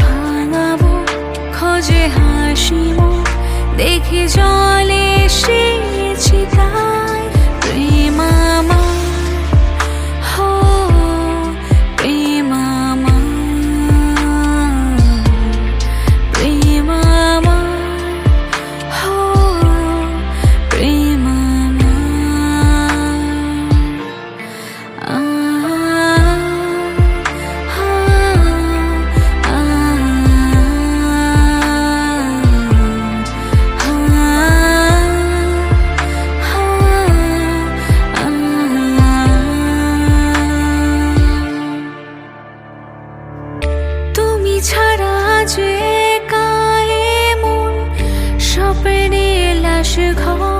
ভাঙাবো খোঁজে হাসিমো দেখি জলে সেই তুমি ছাড়া যে কায়ে মন স্বপ্নে লাশ ঘর।